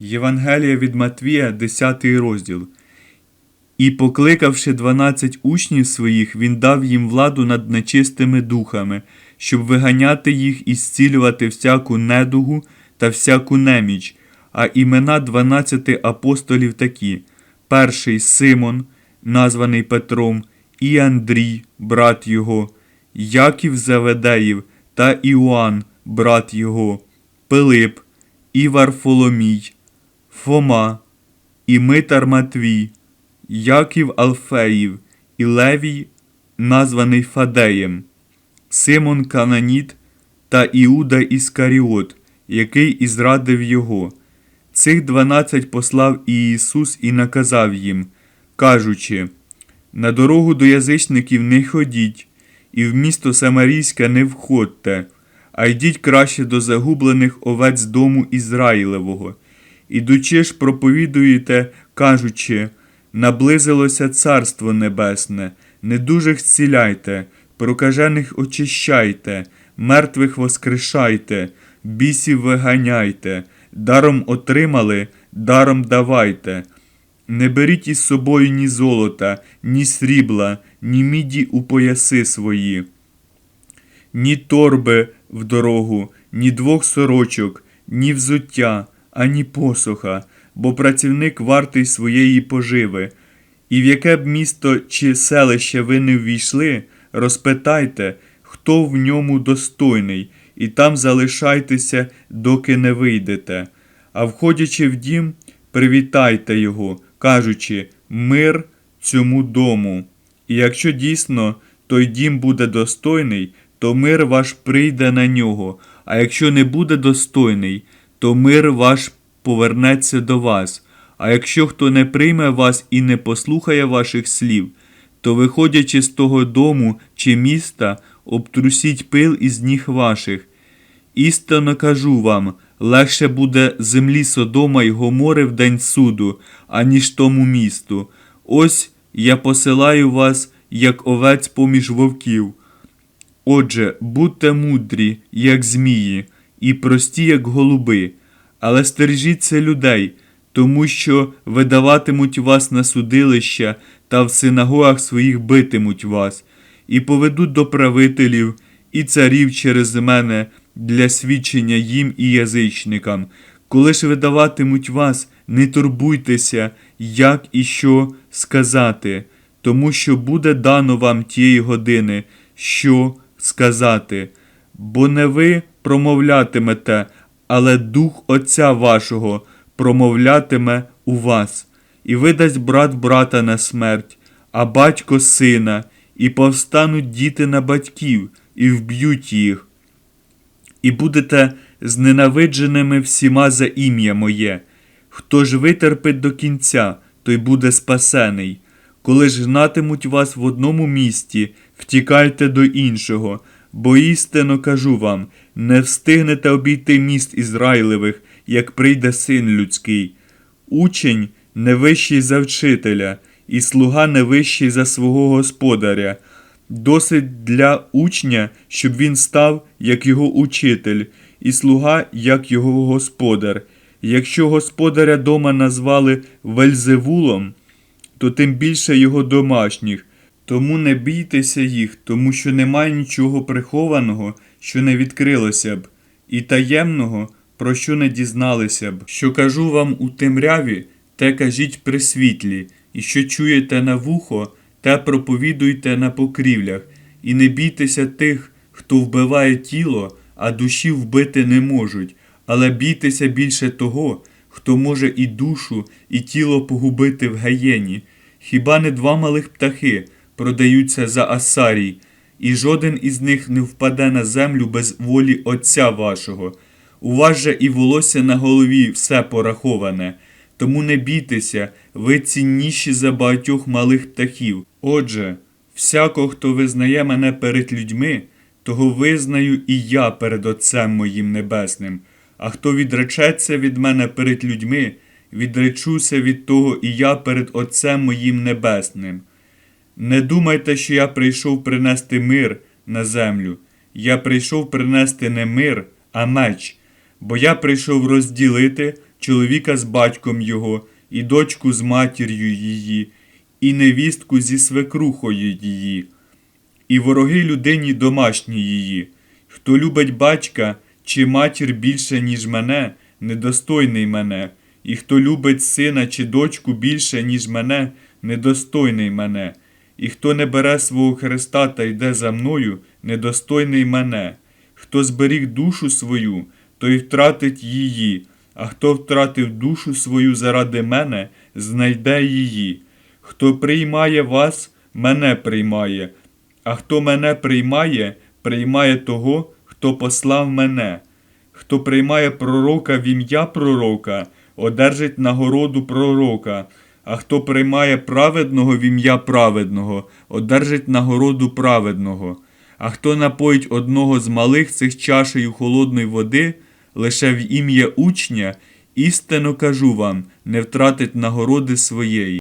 Євангелія від Матвія, 10 розділ. І, покликавши дванадцять учнів своїх, він дав їм владу над нечистими духами, щоб виганяти їх і зцілювати всяку недугу та всяку неміч. А імена дванадцяти апостолів такі: перший Симон, названий Петром, і Андрій, брат його, Яків Заведеїв та Іоанн, брат його, Пилип, і Варфоломій, Фома, і Митар Матвій, Яків Алфеїв, і Левій, названий Фадеєм, Симон Кананіт та Іуда Іскаріот, який і зрадив його. Цих дванадцять послав Ісус і наказав їм, кажучи, на дорогу до язичників не ходіть, і в місто Самарійське не входьте, а йдіть краще до загублених овець дому Ізраїлевого. Ідучи ж, проповідуєте, кажучи, наблизилося Царство Небесне, недужих зціляйте, прокажених очищайте, мертвих воскрешайте, бісів виганяйте, даром отримали, даром давайте. Не беріть із собою ні золота, ні срібла, ні міді у пояси свої, ні торби в дорогу, ні двох сорочок, ні взуття, ані посоха, бо працівник вартий своєї поживи. І в яке б місто чи селище ви не ввійшли, розпитайте, хто в ньому достойний, і там залишайтеся, доки не вийдете. А входячи в дім, привітайте його, кажучи мир цьому дому. І якщо дійсно той дім буде достойний, то мир ваш прийде на нього, а якщо не буде достойний, то мир ваш повернеться до вас. А якщо хто не прийме вас і не послухає ваших слів, то, виходячи з того дому чи міста, обтрусіть пил із ніг ваших. Істинно кажу вам, легше буде землі Содома й Гомори в день суду, аніж тому місту. Ось я посилаю вас, як овець поміж вовків. Отже, будьте мудрі, як змії, і прості, як голуби, але стережіться людей, тому що видаватимуть вас на судилища та в синагогах своїх битимуть вас, і поведуть до правителів і царів через мене для свідчення їм і язичникам. Коли ж видаватимуть вас, не турбуйтеся, як і що сказати, тому що буде дано вам тієї години, що сказати, бо не ви промовлятимете, але Дух Отця вашого промовлятиме у вас, і видасть брат брата на смерть, а батько сина, і повстануть діти на батьків, і вб'ють їх. І будете зненавидженими всіма за ім'я моє. Хто ж витерпить до кінця, той буде спасений. Коли ж гнатимуть вас в одному місті, втікайте до іншого, бо істинно кажу вам, не встигнете обійти міст Ізраїлевих, як прийде син людський. Учень не вищий за вчителя, і слуга не вищий за свого господаря. Досить для учня, щоб він став, як його учитель, і слуга, як його господар. Якщо господаря дома назвали Вельзевулом, то тим більше його домашніх. Тому не бійтеся їх, тому що немає нічого прихованого, що не відкрилося б, і таємного, про що не дізналися б. Що кажу вам у темряві, те кажіть при світлі, і що чуєте на вухо, те проповідуйте на покрівлях, і не бійтеся тих, хто вбиває тіло, а душі вбити не можуть, але бійтеся більше того, хто може і душу, і тіло погубити в гаєні. Хіба не два малих птахи продаються за асарій, і жоден із них не впаде на землю без волі Отця вашого. У вас же і волосся на голові все пораховане. Тому не бійтеся, ви цінніші за багатьох малих птахів. Отже, всяко, хто визнає мене перед людьми, того визнаю і я перед Отцем моїм Небесним. А хто відречеться від мене перед людьми, відречуся від того і я перед Отцем моїм Небесним. Не думайте, що я прийшов принести мир на землю. Я прийшов принести не мир, а меч, бо я прийшов розділити чоловіка з батьком його, і дочку з матір'ю її, і невістку зі свекрухою її, і вороги людині домашній її. Хто любить батька чи матір більше, ніж мене, недостойний мене, і хто любить сина чи дочку більше, ніж мене, недостойний мене, і хто не бере свого Христа та йде за мною, недостойний мене. Хто зберіг душу свою, той втратить її, а хто втратив душу свою заради мене, знайде її. Хто приймає вас, мене приймає, а хто мене приймає, приймає того, хто послав мене. Хто приймає пророка в ім'я пророка, одержить нагороду пророка, а хто приймає праведного в ім'я праведного, одержить нагороду праведного. А хто напоїть одного з малих цих чашею холодної води, лише в ім'я учня, істинно кажу вам, не втратить нагороди своєї.